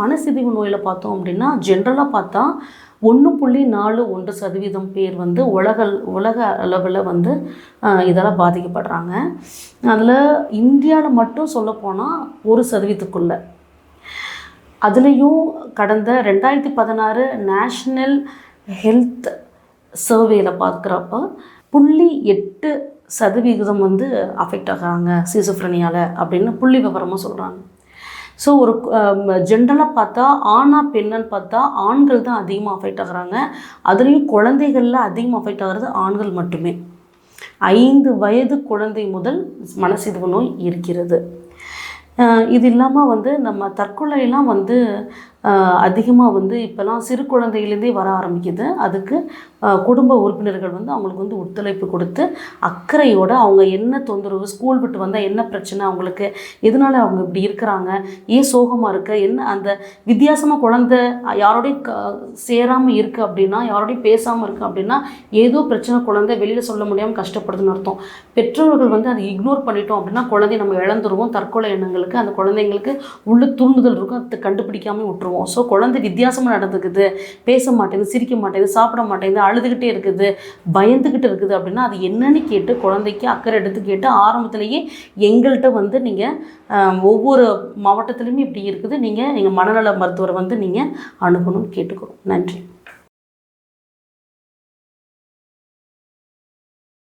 மனசிதிவு நோயில் பார்த்தோம் அப்படின்னா ஜென்ரலாக பார்த்தா ஒன்று புள்ளி நாலு ஒன்று சதவீதம் பேர் வந்து உலக உலக அளவில் வந்து இதெல்லாம் பாதிக்கப்படுறாங்க. அதில் இந்தியாவில் மட்டும் சொல்லப்போனால் ஒரு சதவீதத்துக்குள்ள. அதுலேயும் கடந்த ரெண்டாயிரத்தி பதினாறு நேஷ்னல் ஹெல்த் சர்வேயில் பார்க்குறப்ப புள்ளி எட்டு சதவிகிதம் வந்து அஃபெக்ட் ஆகிறாங்க சிசோஃப்ரனியால் அப்படின்னு புள்ளி விவரமாக சொல்கிறாங்க ஸோ ஒரு um, ஜென்ரலாக பார்த்தா ஆணா பெண்ணன்னு பார்த்தா ஆண்கள் தான் அதிகமாக அஃபெக்ட் ஆகுறாங்க. அதுலேயும் குழந்தைகளில் அதிகமாக அஃபெக்ட் ஆகிறது ஆண்கள் மட்டுமே. ஐந்து வயது குழந்தை முதல் மனசிதுவு நோய் இருக்கிறது இது இல்லாமல் வந்து நம்ம தற்கொலையெல்லாம் வந்து அதிகமாக வந்து இப்போலாம் சிறு குழந்தையிலேருந்தே வர ஆரம்பிக்குது. அதுக்கு குடும்ப உறுப்பினர்கள் வந்து அவங்களுக்கு வந்து ஒத்துழைப்பு கொடுத்து அக்கறையோட அவங்க என்ன தொந்தரவு ஸ்கூல் விட்டு வந்தால் என்ன பிரச்சனை அவங்களுக்கு எதனால அவங்க இப்படி இருக்கிறாங்க ஏன் சோகமாக இருக்க என்ன அந்த வித்தியாசமாக குழந்தை யாரோடையும் க சேராமல் இருக்குது அப்படின்னா யாரோடையும் பேசாமல் இருக்குது அப்படின்னா ஏதோ பிரச்சனை குழந்தை வெளியில் சொல்ல முடியாமல் கஷ்டப்படுதுன்னு அர்த்தம். பெற்றோர்கள் வந்து அதை இக்னோர் பண்ணிட்டோம் அப்படின்னா குழந்தைய நம்ம இழந்துருவோம். தற்கொலை எண்ணங்களுக்கு அந்த குழந்தைங்களுக்கு உள்ள தூண்டுதல் இருக்கும். அதை கண்டுபிடிக்காமல் விட்டுருவோம். ஸோ குழந்தை வித்தியாசமாக நடந்துக்குது. பேச மாட்டேங்குது சிரிக்க மாட்டேங்குது சாப்பிட மாட்டேங்குது அழுதுகிட்டே இருக்குது. பயந்துக்கிட்டு இருக்குது அப்படின்னா அது என்னன்னு கேட்டு குழந்தைக்கு அக்கறை எடுத்து கேட்டு ஆரம்பத்திலேயே எங்கள்கிட்ட வந்து நீங்கள் ஒவ்வொரு மாவட்டத்துலேயுமே இப்படி இருக்குது. நீங்கள் நீங்கள் மனநல மருத்துவரை வந்து நீங்கள் அணுகணும்னு கேட்டுக்கிறோம் நன்றி.